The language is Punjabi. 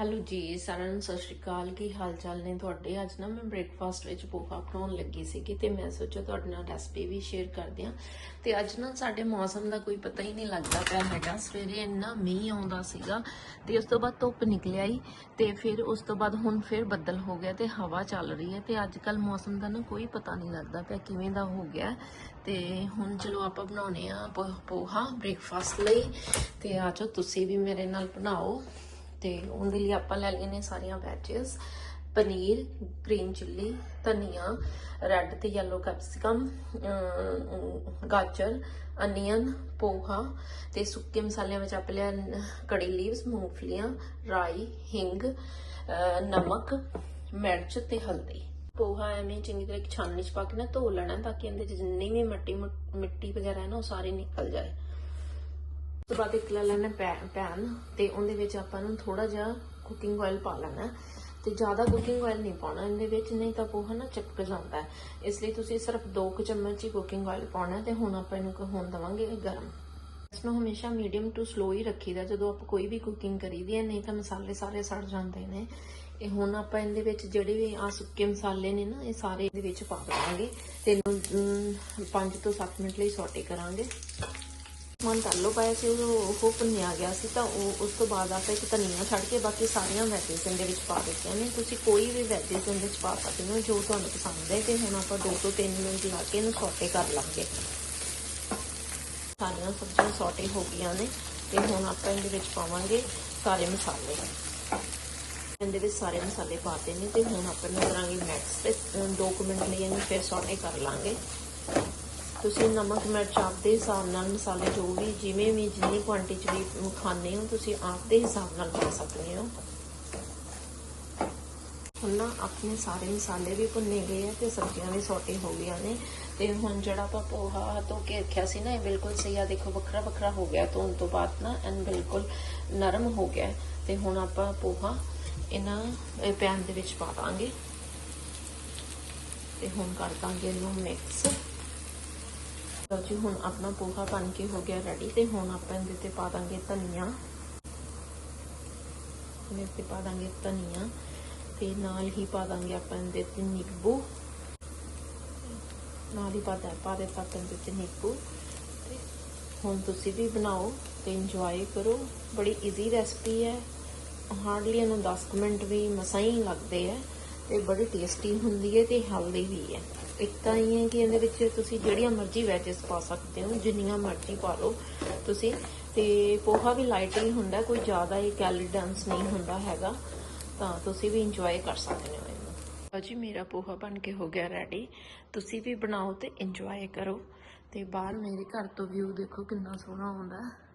ਹੈਲੋ ਜੀ, ਸਾਰਿਆਂ ਨੂੰ ਸਤਿ ਸ਼੍ਰੀ ਅਕਾਲ। ਕੀ ਹਾਲ ਚਾਲ ਨੇ ਤੁਹਾਡੇ? ਅੱਜ ਨਾ ਮੈਂ ਬ੍ਰੇਕਫਾਸਟ ਵਿੱਚ ਪੋਹਾ ਬਣਾਉਣ ਲੱਗੀ ਸੀਗੀ ਤੇ ਮੈਂ ਸੋਚਿਆ ਤੁਹਾਡੇ ਨਾਲ ਰੈਸਪੀ ਵੀ ਸ਼ੇਅਰ ਕਰਦੀ ਹਾਂ। ਤੇ ਅੱਜ ਨਾ ਸਾਡੇ ਮੌਸਮ ਦਾ ਕੋਈ ਪਤਾ ਹੀ ਨਹੀਂ ਲੱਗਦਾ ਪਿਆ ਹੈਗਾ। ਸਵੇਰੇ ਇੰਨਾ ਮੀਂਹ ਆਉਂਦਾ ਸੀਗਾ ਤੇ ਉਸ ਤੋਂ ਬਾਅਦ ਧੁੱਪ ਨਿਕਲ ਆਈ ਤੇ ਫਿਰ ਉਸ ਤੋਂ ਬਾਅਦ ਹੁਣ ਫਿਰ ਬੱਦਲ ਹੋ ਗਿਆ ਤੇ ਹਵਾ ਚੱਲ ਰਹੀ ਹੈ ਤੇ ਅੱਜ ਕੱਲ ਮੌਸਮ ਦਾ ਨਾ ਕੋਈ ਪਤਾ ਨਹੀਂ ਲੱਗਦਾ ਪਿਆ ਕਿਵੇਂ ਦਾ ਹੋ ਗਿਆ। ਤੇ ਹੁਣ ਚਲੋ ਆਪਾਂ ਬਣਾਉਣੇ ਆ ਪੋ- ਪੋਹਾ ਬ੍ਰੇਕਫਾਸਟ ਲਈ ਤੇ ਆਜੋ ਤੁਸੀਂ ਵੀ ਮੇਰੇ ਨਾਲ ਬਣਾਓ। ਤੇ ਉਹਦੇ ਲਈ ਆਪਾਂ ਲੈ ਲਏ ਨੇ ਸਾਰੀਆਂ ਵੈਜਸ ਪਨੀਰ ਗ੍ਰੀਨ ਚਿੱਲੀ ਧਨੀਆ ਰੈੱਡ ਤੇ ਯੈਲੋ ਕੈਪਸਿਕਮ ਗਾਜਰ ਅਨੀਅਨ ਪੋਹਾ ਤੇ ਸੁੱਕੇ ਮਸਾਲਿਆਂ ਵਿੱਚ ਆਪਾਂ ਲਿਆ ਕੜੀ ਲੀਵਸ ਮੂੰਗਫਲੀਆਂ, ਰਾਈ, ਹਿੰਗ ਨਮਕ, ਮਿਰਚ ਤੇ ਹਲਦੀ। ਪੋਹਾ ਐਵੇਂ ਚੰਗੀ ਤਰ੍ਹਾਂ ਇੱਕ ਛਾਨਣੀ ਚ ਪਾ ਕੇ ਨਾ ਧੋ ਲੈਣਾ ਤਾਂ ਕਿ ਇਹਦੇ ਚ ਜਿੰਨੀ ਵੀ ਮਿੱਟੀ ਮਿੱਟੀ ਵਗੈਰਾ ਹੈ ਨਾ ਉਹ ਸਾਰੀ ਨਿਕਲ ਜਾਏ। ਤੋਂ ਬਾਅਦ ਇੱਕ ਲੈ ਲੈਣਾ ਪੈਨ ਤੇ ਉਹਦੇ ਵਿੱਚ ਆਪਾਂ ਨੂੰ ਥੋੜਾ ਜਿਹਾ ਕੁਕਿੰਗ ਆਇਲ ਪਾ ਲੈਣਾ ਹੈ ਤੇ ਜ਼ਿਆਦਾ ਕੁਕਿੰਗ ਆਇਲ ਨਹੀਂ ਪਾਉਣਾ, ਇਹਦੇ ਵਿੱਚ ਨਹੀਂ ਤਾਂ ਪੋਹਾ ਨਾ ਚਿਪਕ ਜਾਂਦਾ ਇਸ ਲਈ ਤੁਸੀਂ ਸਿਰਫ 2 ਕੁ ਚਮਚ ਹੀ ਕੁਕਿੰਗ ਆਇਲ ਪਾਉਣਾ ਹੈ ਤੇ ਹੁਣ ਆਪਾਂ ਇਹਨੂੰ ਹੋਣ ਦਵਾਂਗੇ ਗਰਮ। ਇਸ ਨੂੰ ਹਮੇਸ਼ਾ ਮੀਡੀਅਮ ਟੂ ਸਲੋ ਹੀ ਰੱਖੀਦਾ, ਜਦੋਂ ਆਪਾਂ ਕੋਈ ਵੀ ਕੁਕਿੰਗ ਕਰੀਦੀ ਹੈ, ਨਹੀਂ ਤਾਂ ਮਸਾਲੇ ਸਾਰੇ ਸੜ ਜਾਂਦੇ ਨੇ। ਇਹ ਹੁਣ ਆਪਾਂ ਇਹਦੇ ਵਿੱਚ ਜਿਹੜੇ ਵੀ ਆ ਸੁੱਕੇ ਮਸਾਲੇ ਨੇ ਨਾ, ਇਹ ਸਾਰੇ ਇਹਦੇ ਵਿੱਚ ਪਾ ਦੇਵਾਂਗੇ। ਤੇ ਇਹਨੂੰ 5 ਤੋਂ 7 ਮਿੰਟ ਲਈ ਸੌਟੇ ਕਰਾਂਗੇ। ਮਨ ਪਾਇਆ ਸੀ ਉਹ ਉਹ ਭੁੰਨਿਆ ਗਿਆ ਸੀ ਤਾਂ ਉਹ ਉਸ ਤੋਂ ਬਾਅਦ ਆਪਾਂ ਇੱਕ ਧਨੀਆ ਛੱਡ ਕੇ ਬਾਕੀ ਸਾਰੀਆਂ ਵੈਜਿਸ ਇਹਦੇ ਵਿੱਚ ਪਾ ਦਿੱਤੀਆਂ ਨੇ। ਤੁਸੀਂ ਕੋਈ ਵੀ ਵੈਜਿਸ ਇਹਦੇ ਵਿੱਚ ਪਾ ਸਕਦੇ ਹੋ, ਜੋ ਤੁਹਾਨੂੰ ਪਸੰਦ ਹੈ ਤੇ ਹੁਣ ਆਪਾਂ 2 ਤੋਂ 3 ਮਿੰਟ ਲਾ ਕੇ ਇਹਨੂੰ ਸੌਟੇ ਕਰ ਲਾਂਗੇ। ਸਾਰੀਆਂ ਸਬਜ਼ੀਆਂ ਸੌਟੇ ਹੋ ਗਈਆਂ ਨੇ ਤੇ ਹੁਣ ਆਪਾਂ ਇਹਦੇ ਵਿੱਚ ਪਾਵਾਂਗੇ ਸਾਰੇ ਮਸਾਲੇ। ਇਹਦੇ ਵਿੱਚ ਸਾਰੇ ਮਸਾਲੇ ਪਾਤੇ ਨੇ ਤੇ ਹੁਣ ਆਪਾਂ ਇਹਨੂੰ ਕਰਾਂਗੇ ਮਿਕਸ ਤੇ 2 ਮਿੰਟ ਲਈ ਇਹਨੂੰ ਫਿਰ ਸੌਟੇ ਕਰ ਲਾਂਗੇ। ਤੁਸੀਂ ਨਮਕ, ਮਿਰਚ ਆਪਦੇ ਹਿਸਾਬ ਨਾਲ, ਮਸਾਲੇ ਜੋ ਵੀ, ਜਿਵੇਂ ਵੀ, ਜਿੰਨੀ ਕੁਆਂਟੀਟੀ ਚ ਵੀ ਖਾਣੇ ਹੋ, ਤੁਸੀਂ ਆਪਦੇ ਹਿਸਾਬ ਨਾਲ ਪਾ ਸਕਦੇ ਹੋ। ਹੁਣ ਨਾ ਆਪਣੇ ਸਾਰੇ ਮਸਾਲੇ ਵੀ ਭੁੰਨੇ ਗਏ ਆ ਤੇ ਸਬਜ਼ੀਆਂ ਵੀ ਸੌਟੇ ਹੋ ਗਈਆਂ ਨੇ। ਤੇ ਹੁਣ ਜਿਹੜਾ ਆਪਾਂ ਪੋਹਾ ਧੋ ਕੇ ਰੱਖਿਆ ਸੀ ਨਾ, ਇਹ ਬਿਲਕੁਲ ਸਹੀ ਆ। ਦੇਖੋ, ਵੱਖਰਾ ਵੱਖਰਾ ਹੋ ਗਿਆ, ਧੋਣ ਤੋਂ ਬਾਅਦ ਨਾ ਐਨ ਬਿਲਕੁਲ ਨਰਮ ਹੋ ਗਿਆ। ਤੇ ਹੁਣ ਆਪਾਂ ਪੋਹਾ ਇਹਨਾਂ ਪੈਨ ਦੇ ਵਿੱਚ ਪਾ ਦਾਂਗੇ। ਤੇ ਹੁਣ ਕਰ ਦਾਂਗੇ ਇਹਨੂੰ ਮਿਕਸ ਲਓ ਜੀ ਹੁਣ ਆਪਣਾ ਪੋਹਾ ਬਣ ਕੇ ਹੋ ਗਿਆ ਰੈਡੀ ਤੇ ਹੁਣ ਆਪਾਂ ਇਹਦੇ ਤੇ ਪਾ ਦਾਂਗੇ ਧਨੀਆ। ਇਹਦੇ ਤੇ ਪਾ ਦਾਂਗੇ ਧਨੀਆ। ਤੇ ਨਾਲ ਹੀ ਪਾ ਦਾਂਗੇ ਆਪਾਂ ਇਹਦੇ ਤੇ ਨਿੰਬੂ। ਨਾਲ ਹੀ ਪਾ ਦਾ ਪਾ ਦੇ ਪਾ ਇਹਦੇ ਤੇ ਨਿੰਬੂ। ਤੇ ਹੁਣ ਤੁਸੀਂ ਵੀ ਬਣਾਓ ਤੇ ਇੰਜੋਏ ਕਰੋ। ਬੜੀ ਈਜ਼ੀ ਰੈਸਪੀ ਹੈ। ਹਾਰਡਲੀ ਇਹਨੂੰ 10 ਮਿੰਟ ਵੀ ਮਸਾਂ ਹੀ ਲੱਗਦੇ ਆ ਤੇ ਬੜੀ ਟੇਸਟੀ ਹੁੰਦੀ ਹੈ ਤੇ ਹੈਲਦੀ ਵੀ ਹੈ। ਇੱਕ ਤਾਂ ਇਹ ਹੈ ਕਿ ਇਹਦੇ ਵਿੱਚ ਤੁਸੀਂ ਜਿਹੜੀਆਂ ਮਰਜ਼ੀ ਵੈਜਸ ਪਾ ਸਕਦੇ ਹੋ, ਜਿੰਨੀਆਂ ਮਰਜ਼ੀ ਪਾ ਲਓ ਤੁਸੀਂ। ਤੇ ਪੋਹਾ ਵੀ ਲਾਈਟ ਹੀ ਹੁੰਦਾ, ਕੋਈ ਜ਼ਿਆਦਾ ਹੀ ਕੈਲੋਰੀਡੈਂਸ ਨਹੀਂ ਹੁੰਦਾ ਹੈਗਾ, ਤਾਂ ਤੁਸੀਂ ਵੀ ਇੰਜੋਏ ਕਰ ਸਕਦੇ ਹੋ ਇਹਨੂੰ। ਜੀ, ਮੇਰਾ ਪੋਹਾ ਬਣ ਕੇ ਹੋ ਗਿਆ ਰੈਡੀ ਤੁਸੀਂ ਵੀ ਬਣਾਓ ਤੇ ਇੰਜੋਏ ਕਰੋ। ਤੇ ਬਾਹਰ ਮੇਰੇ ਘਰ ਤੋਂ ਵਿਊ ਦੇਖੋ ਕਿੰਨਾ ਸੋਹਣਾ ਆਉਂਦਾ। ਹੈ